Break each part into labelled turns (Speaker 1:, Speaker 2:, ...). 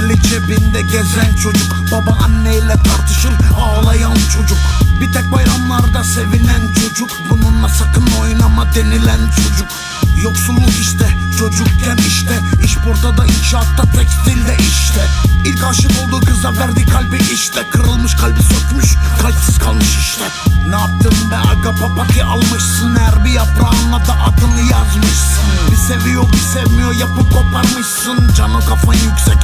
Speaker 1: cebinde gezen çocuk. Baba anneyle tartışır ağlayan çocuk. Bir tek bayramlarda sevinen çocuk. Bununla sakın oynama denilen çocuk. Yoksulluk işte çocukken işte. İş burada da inşaatta tekstilde işte. İlk aşık olduğu kıza verdi kalbi işte. Kırılmış kalbi sökmüş kalpsiz kalmış işte. Ne yaptın be aga papatya almışsın. Her bir yaprağına da adını yazmışsın. Bir seviyor bir sevmiyor yapıp koparmışsın. Canı kafan yüksek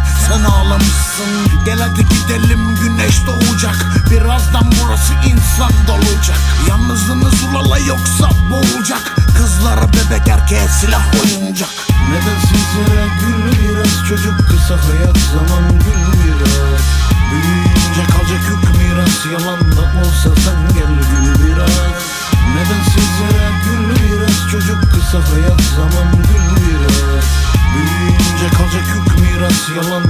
Speaker 1: sen ağlamışsın Gel hadi gidelim güneş doğacak. Birazdan burası insan dolacak. Yalnızlığınız ulala yoksa boğulacak. Kızlara bebek erkeğe silah oyuncak
Speaker 2: Neden sizlere gül biraz çocuk kısa hayat zaman gül biraz Büyüyünce kalacak yük miras. Yalan da olsa sen gel gül biraz. Neden sizlere gül biraz çocuk kısa hayat zaman gül biraz Büyüyünce kalacak yük miras. Yalan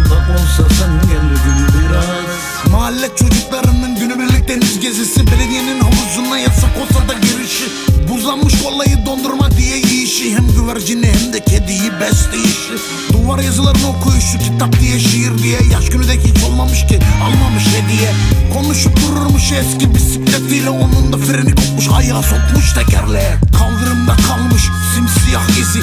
Speaker 2: sen gel gül biraz.
Speaker 1: Mahalle çocuklarının günübirlik deniz gezisi. Belediyenin havuzuna yasak olsa da girişi. Buzlanmış kolayı dondurma diye yiyişi. Hem güvercini hem de kediyi besleyişi. Duvar yazılarını okuyuşu kitap diye şiir diye. Yaş günü de hiç olmamış ki almamış hediye. Konuşup dururmuş eski bisikletiyle Onun da freni kopmuş ayağı sokmuş tekerleğe. Kaldırımda kalmış simsiyah izi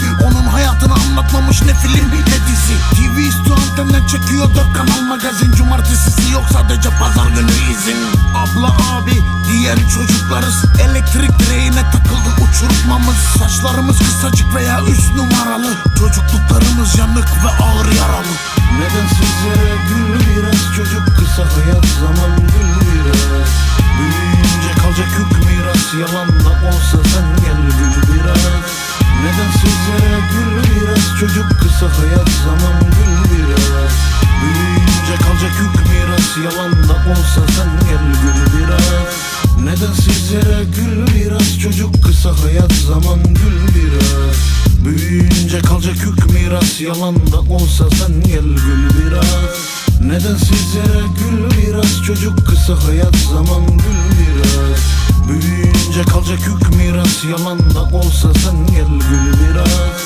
Speaker 1: hayatını anlatmamış ne film ne dizi. TV üstü antenden çekiyor dört kanal magazin. Cumartesisi yok sadece pazar günü izin. Abla abi diyen çocuklarız. Elektrik direğine takıldı uçurtmamız. Saçlarımız kısacık veya üst numaralı. Çocukluklarımız yanık ve ağır yaralı.
Speaker 2: Neden sizlere gül biraz çocuk kısa hayat zaman gül biraz? Büyüyünce kalacak yük miras yalan da olsa sen gel gül biraz Neden sizlere gül biraz? Çocuk kısa hayat zaman gül biraz. Büyüyünce kalacak yük miras. Yalan da olsa sen gel gül biraz. Neden sizlere gül biraz? Çocuk kısa hayat zaman gül biraz. Büyüyünce kalacak yük miras. Yalan da olsa sen gel gül biraz. Neden sizlere gül biraz? Çocuk kısa hayat zaman gül biraz yalan da olsa gel gül biraz